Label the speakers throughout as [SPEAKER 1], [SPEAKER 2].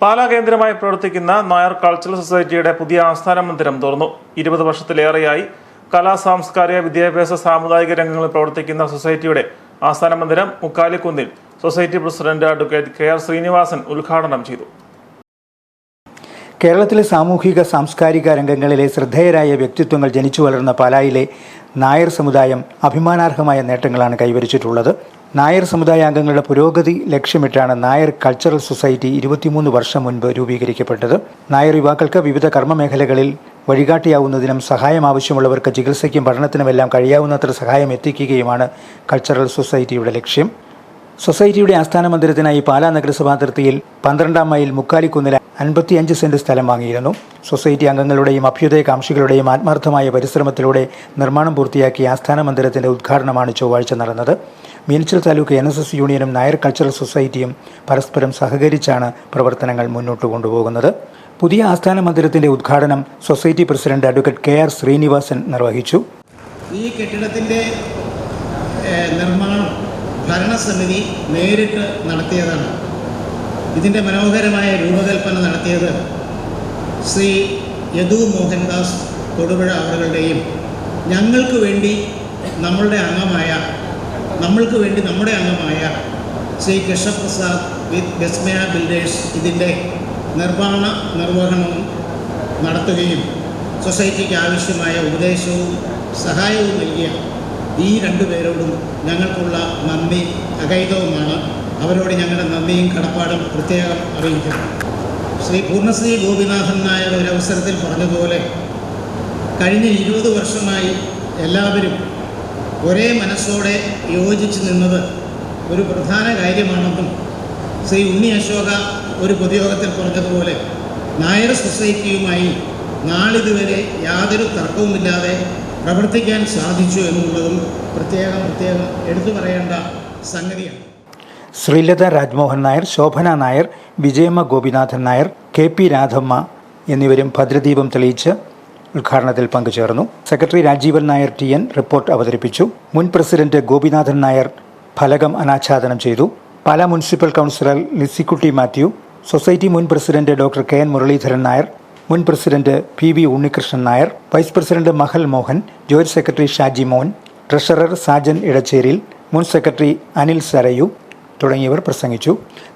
[SPEAKER 1] പാലാ കേന്ദ്രമായി പ്രവർത്തിക്കുന്ന നായർ കൾച്ചറൽ സൊസൈറ്റിയുടെ പുതിയ ആസ്ഥാന മന്ദിരം തുറന്നു. ഇരുപത് വർഷത്തിലേറെയായി കലാ സാംസ്കാരിക വിദ്യാഭ്യാസ സാമുദായിക രംഗങ്ങളിൽ പ്രവർത്തിക്കുന്ന സൊസൈറ്റിയുടെ ആസ്ഥാന മന്ദിരം മുക്കാലിക്കുന്നിൽ society president advocate K R Srinivasan ഉദ്ഘാടനം ചെയ്തു.
[SPEAKER 2] കേരളത്തിലെ സാമൂഹിക സാംസ്കാരിക രംഗങ്ങളിലെ ശ്രദ്ധേയരായ വ്യക്തിത്വങ്ങൾ ജനിച്ചു വളർന്ന പാലായിലെ നായർ സമുദായം അഭിമാനാർഹമായ നേട്ടങ്ങളാണ് കൈവരിച്ചിട്ടുള്ളത്. നായർ സമുദായ അംഗങ്ങളുടെ പുരോഗതി ലക്ഷ്യമിട്ടാണ് നായർ കൾച്ചറൽ സൊസൈറ്റി ഇരുപത്തിമൂന്ന് വർഷം മുൻപ് രൂപീകരിക്കപ്പെട്ടത്. നായർ യുവാക്കൾക്ക് വിവിധ കർമ്മമേഖലകളിൽ വഴികാട്ടിയാവുന്നതിനും സഹായം ആവശ്യമുള്ളവർക്ക് ചികിത്സയ്ക്കും പഠനത്തിനുമെല്ലാം കഴിയാവുന്നത്ര സഹായം എത്തിക്കുകയുമാണ് കൾച്ചറൽ സൊസൈറ്റിയുടെ ലക്ഷ്യം. സൊസൈറ്റിയുടെ ആസ്ഥാന മന്ദിരത്തിനായി പാലാ നഗരസഭാ അതിർത്തിയിൽ പന്ത്രണ്ടാം മൈൽ മുക്കാലിക്കുന്നിൽ അൻപത്തിയഞ്ച് സെന്റ് സ്ഥലം വാങ്ങിയിരുന്നു. സൊസൈറ്റി അംഗങ്ങളുടെയും അഭ്യുദയകാംക്ഷികളുടെയും ആത്മാർത്ഥമായ പരിശ്രമത്തിലൂടെ നിർമ്മാണം പൂർത്തിയാക്കിയ ആസ്ഥാന മന്ദിരത്തിന്റെ ഉദ്ഘാടനമാണ് ചൊവ്വാഴ്ച നടന്നത്. Meenachil taluk N S S യൂണിയനും നായർ കൾച്ചറൽ സൊസൈറ്റിയും പരസ്പരം സഹകരിച്ചാണ് പ്രവർത്തനങ്ങൾ മുന്നോട്ട് കൊണ്ടുപോകുന്നത്. പുതിയ ആസ്ഥാന മന്ദിരത്തിന്റെ ഉദ്ഘാടനം society president advocate K R Srinivasan നിർവഹിച്ചു.
[SPEAKER 3] ഈ നിർമ്മാണം ഭരണസമിതി നേരിട്ട് നടത്തിയതാണ്. ഇതിന്റെ മനോഹരമായ രൂപകൽപ്പന നടത്തിയത് ശ്രീ യദു മോഹൻദാസ് തൊടുപുഴ അവരുടെയും ഞങ്ങൾക്ക് വേണ്ടി നമ്മളുടെ അംഗമായ നമ്മൾക്ക് വേണ്ടി നമ്മുടെ അംഗമായ ശ്രീ കൃഷ്ണപ്രസാദ് വിത്ത് ഗസ്മയ ബിൽഡേഴ്സ് ഇതിന്റെ നിർമ്മാണ നിർവഹണവും നടത്തുകയും സൊസൈറ്റിക്ക് ആവശ്യമായ ഉപദേശവും സഹായവും നൽകിയ ഈ രണ്ടു പേരോടും ഞങ്ങൾക്കുള്ള നന്ദി അകൈതവുമാണ്. അവരോട് ഞങ്ങളുടെ നന്ദിയും കടപ്പാടും പ്രത്യേകം അറിയിക്കുന്നു. ശ്രീ പൂർണശ്രീ ഗോപിനാഥൻ നായർ ഒരു അവസരത്തിൽ പറഞ്ഞതുപോലെ കഴിഞ്ഞ ഇരുപത് വർഷമായി എല്ലാവരും ഒരേ മനസ്സോടെ യോജിച്ച് നിന്നത് ഒരു പ്രധാന കാര്യമാണെന്നും ശ്രീ ഉണ്ണി അശോക ഒരു പൊതുയോഗത്തിൽ പറഞ്ഞതുപോലെ നായർ സൊസൈറ്റിയുമായി നാളിതുവരെ യാതൊരു തർക്കവുമില്ലാതെ പ്രവർത്തിക്കാൻ സാധിച്ചു എന്നുള്ളതും പ്രത്യേകം പ്രത്യേകം എടുത്തു പറയേണ്ട സംഗതിയാണ്.
[SPEAKER 2] ശ്രീലത രാജ്മോഹൻ നായർ ശോഭന നായർ വിജയമ്മ ഗോപിനാഥൻ നായർ കെ പി രാധമ്മ എന്നിവരും ഭദ്രദീപം തെളിയിച്ച് ഉദ്ഘാടനത്തിൽ പങ്കുചേർന്നു. Secretary Rajeevan Nair T N report അവതരിപ്പിച്ചു. മുൻ പ്രസിഡന്റ് ഗോപിനാഥൻ നായർ ഫലകം അനാച്ഛാദനം ചെയ്തു. Pala municipal councillor Lissykutty Mathew. Society മുൻ president doctor K N Muralidharan Nair മുൻ president P V Unnikrishnan Nair vice president Mahal Mohan joint secretary Shaji Mohan treasurer Sajan Edacheril മുൻ secretary Anil Sarayu തുടങ്ങിയവർ പ്രസംഗിച്ചു.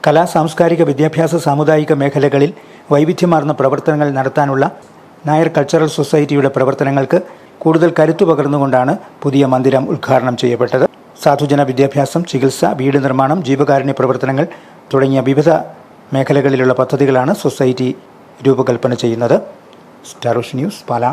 [SPEAKER 2] കലാ സാംസ്കാരിക വിദ്യാഭ്യാസ സാമുദായിക മേഖലകളിൽ വൈവിധ്യമാർന്ന പ്രവർത്തനങ്ങൾ നടത്താനുള്ള നായർ കൾച്ചറൽ സൊസൈറ്റിയുടെ പ്രവർത്തനങ്ങൾക്ക് കൂടുതൽ കരുത്തു പകർന്നുകൊണ്ടാണ് പുതിയ മന്ദിരം ഉദ്ഘാടനം ചെയ്യപ്പെട്ടത്. സാധുജന വിദ്യാഭ്യാസം ചികിത്സ വീട് നിർമ്മാണം ജീവകാരുണ്യ പ്രവർത്തനങ്ങൾ തുടങ്ങിയ വിവിധ മേഖലകളിലുള്ള പദ്ധതികളാണ് സൊസൈറ്റി രൂപകൽപ്പന ചെയ്യുന്നത്. Star news Pala.